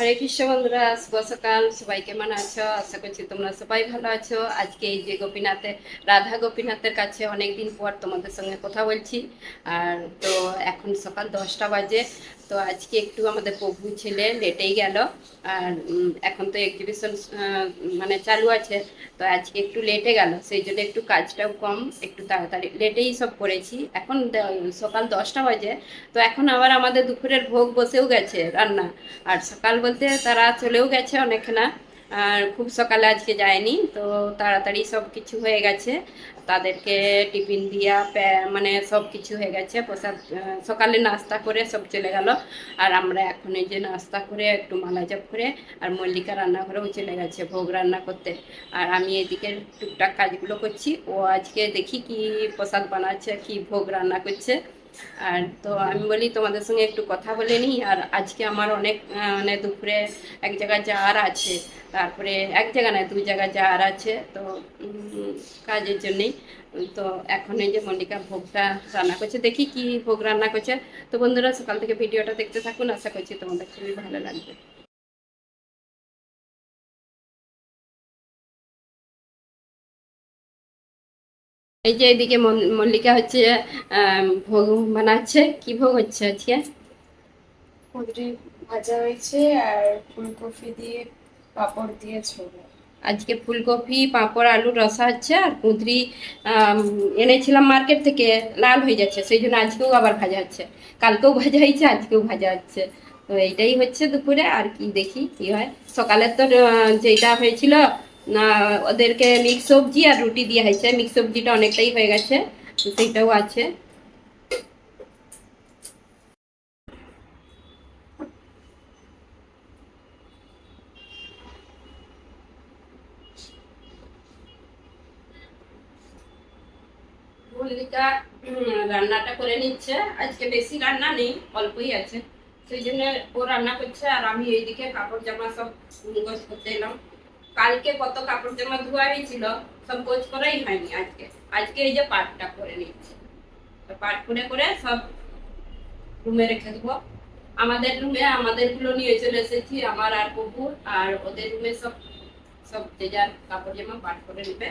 হরে কৃষ্ণ বন্ধুরা, শুভ সকাল। সবাই কেমন আছো? আশা করছি তোমরা সবাই ভালো আছো। আজকে এই যে গোপীনাথের, রাধা গোপীনাথের কাছে অনেক দিন পর তোমাদের সঙ্গে কথা বলছি। আর তো এখন সকাল দশটা বাজে। তো আজকে একটু আমাদের প্রভু ছেলে লেটেই গেল। আর এখন তো এক্সিবিশন মানে চালু আছে। তো আজকে একটু লেটে গেল। সেই জন্য একটু কাজটাও কম, একটু তাড়াতাড়ি। লেটেই সব করেছি। এখন সকাল দশটা বাজে। তো এখন আবার আমাদের দুপুরের ভোগ বসেও গেছে রান্না। আর সকাল বলতে তারা চলেও গেছে অনেকখানা। আর খুব সকালে আজকে যায়নি, তো তাড়াতাড়ি সব কিছু হয়ে গেছে। তাদেরকে টিফিন দিয়া মানে সব কিছু হয়ে গেছে। প্রসাদ সকালে নাস্তা করে সব চলে গেল। আর আমরা এখন এই যে নাস্তা করে, একটু মালা জপ করে আর মল্লিকা রান্নাঘরেও চলে গেছে ভোগ রান্না করতে। আর আমি এদিকে টুকটাক কাজগুলো করছি। ও আজকে দেখি কি প্রসাদ বানাচ্ছে, কি ভোগ রান্না করছে। আর তো আমি বলি, তোমাদের সঙ্গে একটু কথা বলে নিই। আর আজকে আমার অনেক মানে দুপুরে এক জায়গায় যাওয়ার আছে, তারপরে এক জায়গা নয়, দুই জায়গায় যাওয়ার আছে, তো কাজের জন্যেই। তো এখন এই যে মল্লিকা ভোগটা রান্না করছে, দেখি কি ভোগ রান্না করছে। তো বন্ধুরা, সকাল থেকে ভিডিওটা দেখতে থাকুন, আশা করছি তোমাদের খুবই ভালো লাগবে। এই যে এদিকে মল্লিকা হচ্ছে ভোগ বানাচ্ছে। কি ভোগ হচ্ছে আজকে? কুঁদরি ভাজা হয়েছে আর ফুলকপি দিয়ে পাঁপড় দিয়ে ছোলা। আজকে ফুলকপি পাঁপড় আলু রসা হচ্ছে আর কুঁদরি এনেছিলাম মার্কেট থেকে লাল হয়ে যাচ্ছে। সেই জন্য আজকেও আবার ভাজা হচ্ছে। কালকেও ভাজা হয়েছে আজকেও ভাজা হচ্ছে। তো এইটাই হচ্ছে দুপুরে আর কি দেখি কি হয়। সকালের তো যেটা হয়েছিল না, ওদেরকে মিক্স সবজি আর রুটি দিয়ে হয়েছে। মিক্স সবজিটা অনেকটাই হয়ে গেছে, সেইটাও আছে। মল্লিকা রান্নাটা করে নিচ্ছে। আজকে বেশি রান্না নেই, অল্পই আছে। সেই জন্য ও রান্না করছে, আর আমি এইদিকে কাপড় জামা সব গোছ করতে এলাম। কালকে কত কাপড় জামা ধোয়া হয়েছিল, সব কোচ করাই হয়নি আজকে। আজকে এই যে পাটটা করে নিচ্ছি পাট করে করে সব রুমে রেখে দেবো। আমাদের রুমে, আমাদেরগুলো নিয়ে চলে এসেছি, আমার আর কুকুর আর ওদের রুমে সব সব যে যার কাপড় জামা পাট করে নেবে।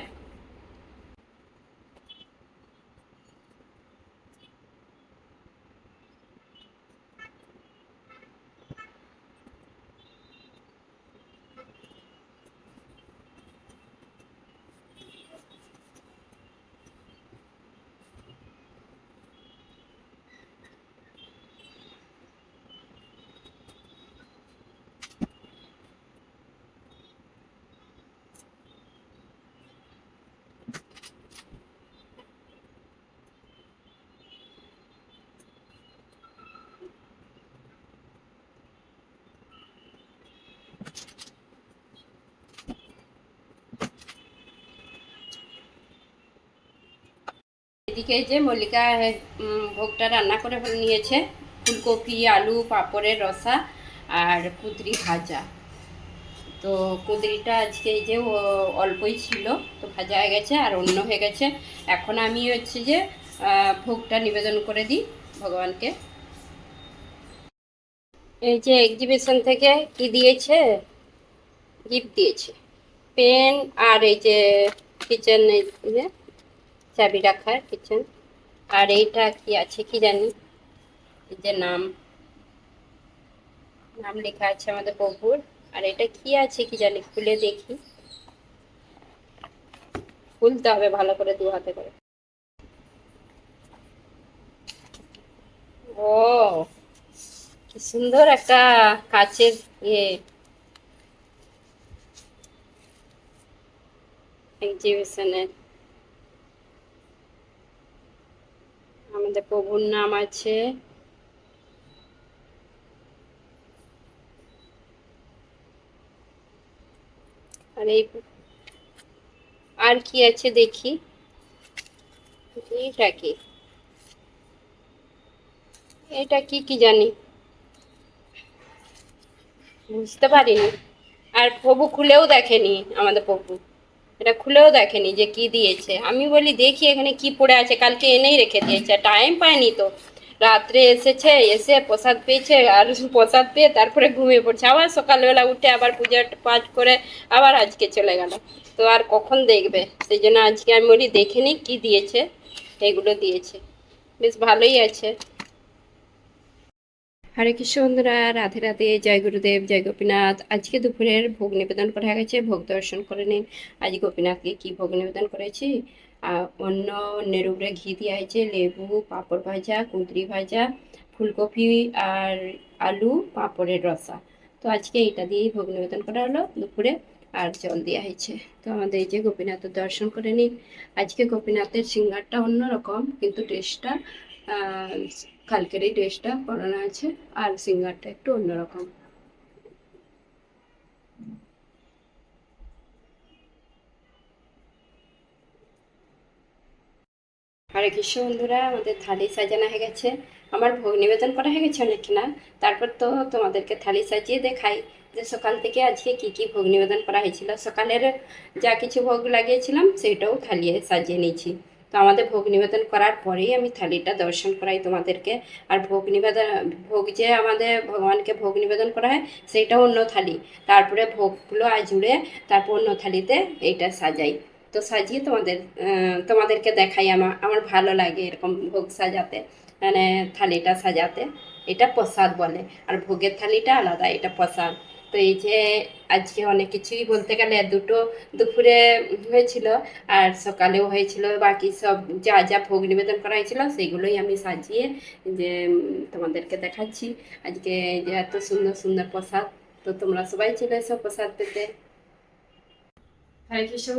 এদিকে যে মল্লিকা ভোগটা রান্না করে নিয়েছে, ফুলকপি, আলু, পাঁপড়ের রসা আর কুদরি ভাজা। তো কুদরিটা আজকে এই যে অল্পই ছিল, তো ভাজা হয়ে গেছে আর অন্য হয়ে গেছে। এখন আমি হচ্ছে যে ভোগটা নিবেদন করে দিই ভগবানকে। এই যে এক্সিবিশন থেকে কি দিয়েছে? গিফট দিয়েছে। পেন আর এই যে কিচেন চাবি রাখার কিচেন আর এইটা কি আছে কি জানি? যে নাম। নাম লেখা আছে আমাদের প্রভুর আর এটা কি আছে কি জানি? খুলে দেখি। খুলতে হবে ভালো করে দু হাতে করে। ও, কি সুন্দর একটা কাচের ইয়ে। এক্সিবিশনের আমাদের প্রভুর নাম আছে আর এই আর কি আছে দেখি? এটা কি? এটা কি কি জানি? বুঝতে পারিনি। আর প্রভু খুলেও দেখেনি আমাদের প্রভু। এটা খুলেও দেখেনি যে কি দিয়েছে। আমি বলি, দেখি এখানে কি পড়ে আছে। কালকে এনেই রেখে দিয়েছে। টাইম পায়নি তো। রাত্রে এসেছে, এসে প্রসাদ পেয়েছে, আর প্রসাদ পেয়ে তারপরে ঘুমিয়ে পড়ছে। আবার সকালবেলা উঠে আবার পূজা পাঠ করে আবার আজকে চলে গেল। তো আর কখন দেখবে? সেই জন্য আজকে আমি বলি, দেখে নিই কী দিয়েছে? এগুলো দিয়েছে। বেশ ভালোই আছে। হরে কৃষ্ণ রাধে রাধে, জয় গুরুদেব, জয় গোপীনাথ। আজকে দুপুরের ভোগ নিবেদন করা গেছে, ভোগ দর্শন করে নিন। আজ গোপীনাথকে কি ভোগ নিবেদন করেছি? অন্য অন্যের উপরে ঘি দেওয়া হয়েছে, লেবু, পাঁপড় ভাজা, কুঁদরি ভাজা, ফুলকপি আর আলু, পাঁপড়ের রসা। তো আজকে এটা দিয়েই ভোগ নিবেদন করা হলো দুপুরে, আর জল দেওয়া হয়েছে। তো আমাদের এই যে গোপীনাথের দর্শন করে নিন। আজকে গোপীনাথের সিঙ্গারটা অন্যরকম, কিন্তু টেস্টটা কালকের এই টেস্টটা করানো আছে আর সিঙ্গারটা একটু অন্যরকম। হরে কৃষ্ণ বন্ধুরা, আমাদের থালি সাজানো হয়ে গেছে। আমার ভোগ নিবেদন করা হয়ে গেছে অনেক না? তারপর তো তোমাদেরকে থালি সাজিয়ে দেখাই যে সকাল থেকে আজকে কি কি ভোগ নিবেদন করা হয়েছিল। সকালের যা কিছু ভোগ লাগিয়েছিলাম, সেটাও থালিয়ে সাজিয়ে নিয়েছি। তো আমাদের ভোগ নিবেদন করার পরেই আমি থালিটা দর্শন করাই তোমাদেরকে। আর ভোগ নিবেদন, ভোগ যে আমাদের ভগবানকে ভোগ নিবেদন করা হয়, সেইটা অন্য থালি। তারপরে ভোগগুলো জুড়ে তারপর অন্য থালিতে এইটা সাজাই। তো সাজিয়ে তোমাদের তোমাদেরকে দেখাই আমার আমার ভালো লাগে এরকম ভোগ সাজাতে। মানে থালিটা সাজাতে। এটা প্রসাদ বলে। আর ভোগের থালিটা আলাদা, এটা প্রসাদ। তো এই যে আজকে অনেক কিছুই বলতে গেলে দুটো দুপুরে হয়েছিল আর সকালেও হয়েছিল, বাকি সব যা যা ভোগ নিবেদন করা হয়েছিল সেইগুলোই আমি সাজিয়ে যে তোমাদেরকে দেখাচ্ছি। আজকে যে এত সুন্দর সুন্দর প্রসাদ, তো তোমরা সবাই ছিল এসো প্রসাদ পেতে। হরে কৃষ্ণ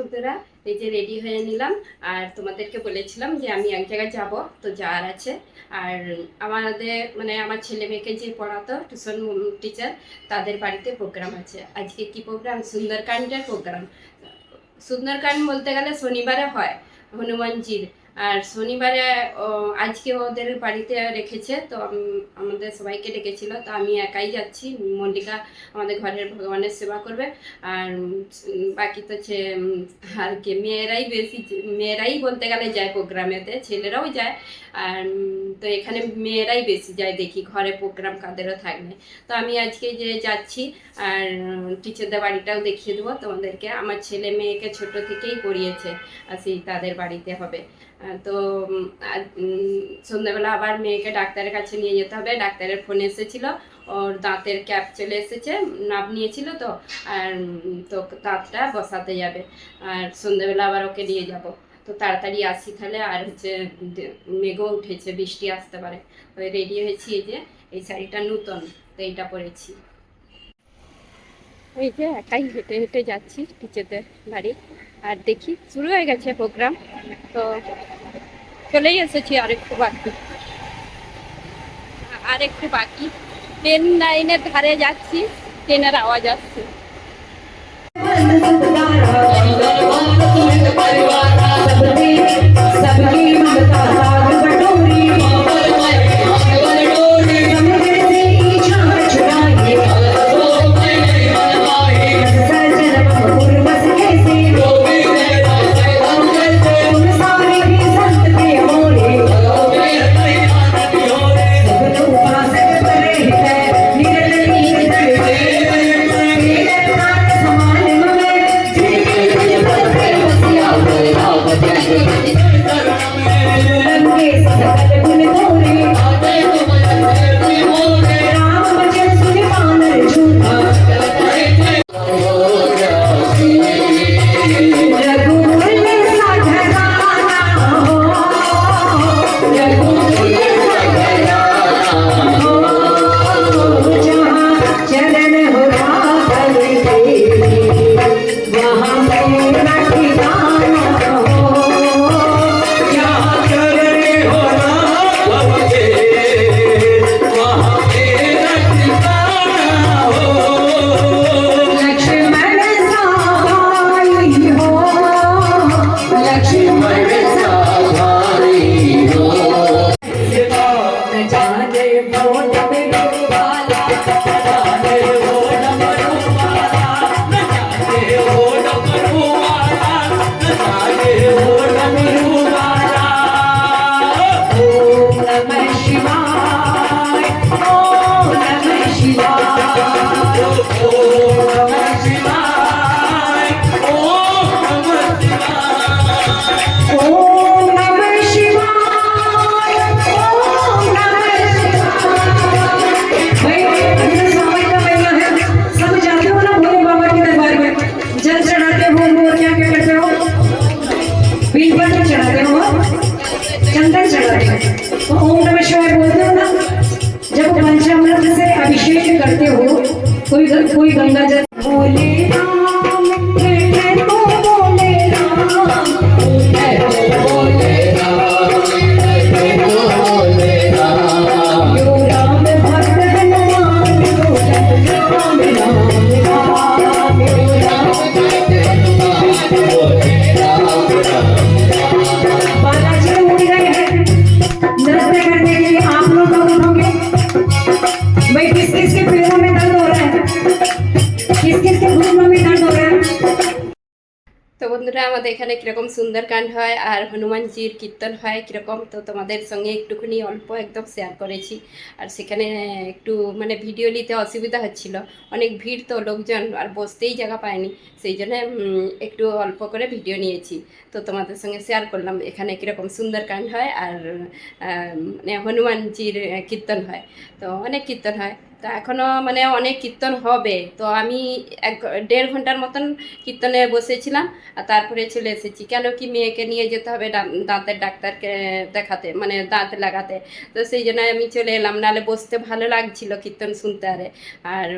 এই যে রেডি হয়ে নিলাম। আর তোমাদেরকে বলেছিলাম যে আমি এক জায়গায় যাব, তো যাওয়ার আছে। আর আমাদের মানে আমার ছেলে মেয়েকে যে পড়াতো টিউশন টিচার তাদের বাড়িতে প্রোগ্রাম আছে। আজকে কি প্রোগ্রাম সুন্দরকাণ্ডের প্রোগ্রাম সুন্দরকাণ্ড বলতে গেলে শনিবারে হয়, হনুমানজির। আর শনিবারে আজকে ওদের বাড়িতে রেখেছে, তো আমাদের সবাইকে ডেকেছিল, তো আমি একাই যাচ্ছি। মল্লিকা আমাদের ঘরের ভগবানের সেবা করবে, আর বাকি তো ছে আর কি, মেয়েরাই বেশি, মেয়েরাই বলতে গেলে যায় প্রোগ্রামেতে, ছেলেরাও যায়, আর তো এখানে মেয়েরাই বেশি যায় দেখি, ঘরে প্রোগ্রাম কাদেরও থাকবে তো আমি আজকে যে যাচ্ছি, আর, টিচারদের বাড়িটাও দেখিয়ে দেবো তোমাদেরকে। আমার ছেলে মেয়েকে ছোট থেকেই পড়িয়েছে, আর সেই তাদের বাড়িতে হবে। তো সন্ধ্যাবেলা আবার মেয়েকে ডাক্তারের কাছে নিয়ে যেতে হবে। ডাক্তারের ফোন এসেছিল, ওর দাঁতের ক্যাপ চলে এসেছে নাপ নিয়েছিল তো, আর তো দাঁতটা বসাতে যাবে। আর সন্ধ্যাবেলা আবার ওকে নিয়ে যাব। তো তাড়াতাড়ি আসি তাহলে, আর হচ্ছে মেঘও উঠেছে, বৃষ্টি আসতে পারে। ওই রেডি হয়েছি এই যে, এই শাড়িটা নূতন, তো এইটা পরেছি। এই যে একাই হেঁটে হেঁটে যাচ্ছি টিচারদের বাড়ি আর দেখি শুরু হয়ে গেছে প্রোগ্রাম তো চলেই এসেছি আরেকটু বাকি আরেকটু বাকি ট্রেন লাইনের ধারে যাচ্ছি ট্রেনের আওয়াজ আসছে सबकी ममता चंदन चढ़ाते हैं। तो ओम नमः शिवाय बोलते हो ना, जब पंचामृत से अभिषेक करते हो, कोई कोई गंगा जल बोले এখানে কীরকম সুন্দরকাণ্ড হয় আর হনুমানজির কীর্তন হয় কীরকম, তো তোমাদের সঙ্গে একটুখানি অল্প একদম শেয়ার করেছি। আর সেখানে একটু মানে ভিডিও নিতে অসুবিধা হচ্ছিল। অনেক ভিড় তো লোকজন আর বসতেই জায়গা পায়নি, সেই জন্য একটু অল্প করে ভিডিও নিয়েছি। তো তোমাদের সঙ্গে শেয়ার করলাম এখানে কীরকম সুন্দরকাণ্ড হয় আর মানে হনুমানজির কীর্তন হয়। তো অনেক কীর্তন হয়। তো এখনও মানে অনেক কীর্তন হবে। তো আমি এক দেড় ঘণ্টার মতন কীর্তনে বসেছিলাম, আর তারপরে চলে এসেছি। কেন কি মেয়েকে নিয়ে যেতে হবে দাঁতের ডাক্তারকে দেখাতে মানে দাঁত লাগাতে। তো সেই জন্য আমি চলে এলাম। নালে বসতে ভালো লাগছিল কীর্তন শুনতে আরে। আর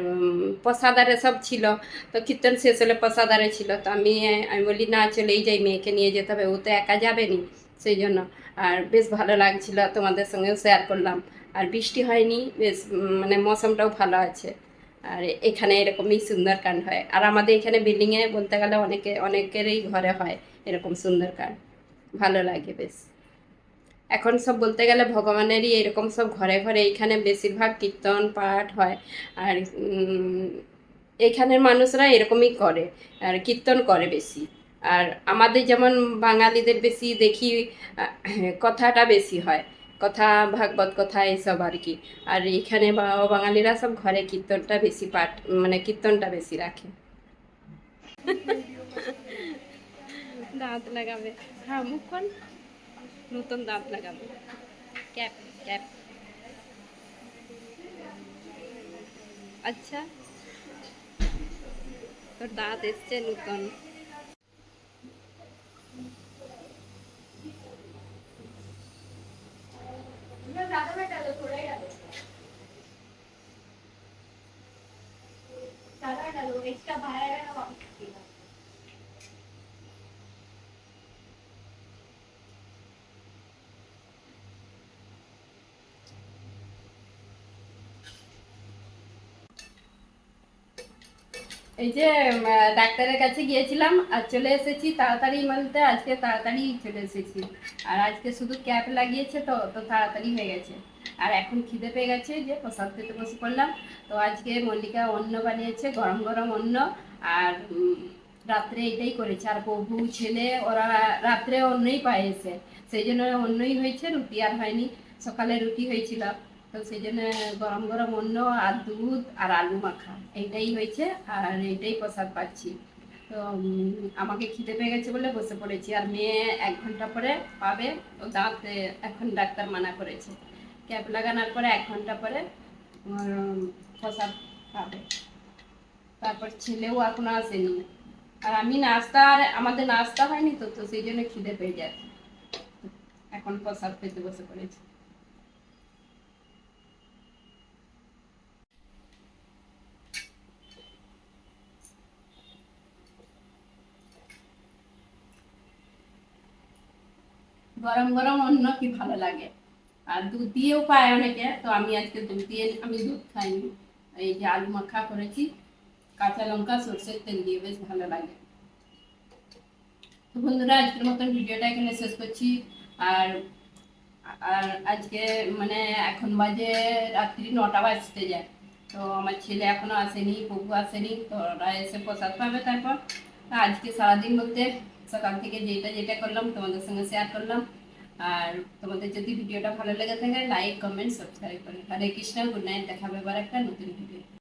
প্রসাদারে সব ছিল। তো কীর্তন শেষ হলে প্রসাদারে ছিল। তো আমি আমি বলি, না, চলেই যাই, মেয়েকে নিয়ে যেতে হবে। ও তো একা যাবে নি সেই জন্য। আর বেশ ভালো লাগছিল তোমাদের সঙ্গেও শেয়ার করলাম। আর বৃষ্টি হয়নি, বেশ মানে মৌসুমটাও ভালো আছে। আর এখানে এরকমই সুন্দরকাণ্ড হয়। আর আমাদের এখানে বিল্ডিংয়ে বলতে গেলে অনেকে, অনেকেরই ঘরে হয় এরকম সুন্দরকাণ্ড ভালো লাগে বেশ। এখন সব বলতে গেলে ভগবানেরই এরকম সব ঘরে ঘরে এইখানে বেশিরভাগ কীর্তন পাঠ হয়। আর এখানের মানুষরা এরকমই করে, আর কীর্তন করে বেশি। আর আমাদের যেমন বাঙালিদের বেশি দেখি কথাটা বেশি হয়। কথা, ভাগবত কথা এইসব আর কি। আর এখানে বাঙালিরা সব ঘরে কীর্তনটা বেশি পাঠ মানে কীর্তনটা বেশি রাখে। দাঁত লাগাবে। হ্যাঁ মুখ কোন নতুন দাঁত লাগাবে। Cap cap. আচ্ছা। তোর দাঁত এসছে নতুন। এই যে ডাক্তারের কাছে গিয়েছিলাম আর চলে এসেছি তাড়াতাড়ি বলতে, আজকে তাড়াতাড়ি চলে এসেছি। আর আজকে শুধু ক্যাপ লাগিয়েছে তো তো তাড়াতাড়ি হয়ে গেছে। আর এখন খিদে পেয়ে গেছে যে প্রসাদ খেতে বসে পড়লাম। তো আজকে মল্লিকা অন্ন বানিয়েছে, গরম গরম অন্ন। আর রাত্রে এটাই করেছে। আর বউ, ছেলে, ওরা রাত্রে অন্যই পায় এসে। সেই জন্য অন্যই হয়েছে, রুটি আর হয়নি। সকালে রুটি হয়েছিল। তো সেই জন্য গরম গরম অন্ন আর দুধ আর আলু মাখা, এইটাই হয়েছে আর এইটাই প্রসাদ পাচ্ছি। তো আমাকে খিদে পেয়ে গেছে বলে বসে পড়েছি আর মেয়ে এক ঘণ্টা পরে পাবে ও দাঁত এখন ডাক্তার মানা করেছে। ক্যাপ লাগানোর পরে এক ঘণ্টা পরে প্রসাদ পাবে। তারপর ছেলেও এখনও আসেনি। আর আমি নাস্তা আর আমাদের নাস্তা হয়নি তো তো সেই জন্য খিদে পেয়ে যায় এখন প্রসাদ পেতে বসে পড়েছি। গরম গরম অন্য কি ভালো লাগে? আর দুধ দিয়েও পায় অনেকে, তো আমি আজকে দুধ দিয়ে আমি দুধ খাইনি। এই যে আলু মাখা করেছি, কাঁচা লঙ্কা, সর্ষের তেল দিয়ে বেশ ভালো লাগে। তো বন্ধুরা, আজকের মতন ভিডিওটা এখানে শেষ করছি। আর আর আজকে মানে এখন বাজে রাত্রি নটা বাজতে যায়। তো আমার ছেলে এখনও আসেনি বউ আসেনি, তো ওরা এসে প্রসাদ পাবে তারপর। আজকে সারাদিন বলতে সকাল থেকে যেটা যেটা করলাম, তোমাদের সঙ্গে শেয়ার করলাম। আর তোমাদের যদি ভিডিওটা ভালো লেগে থাকে লাইক কমেন্ট সাবস্ক্রাইব করে। হরে কৃষ্ণ গুড নাইট দেখাবে এবার একটা নতুন ভিডিও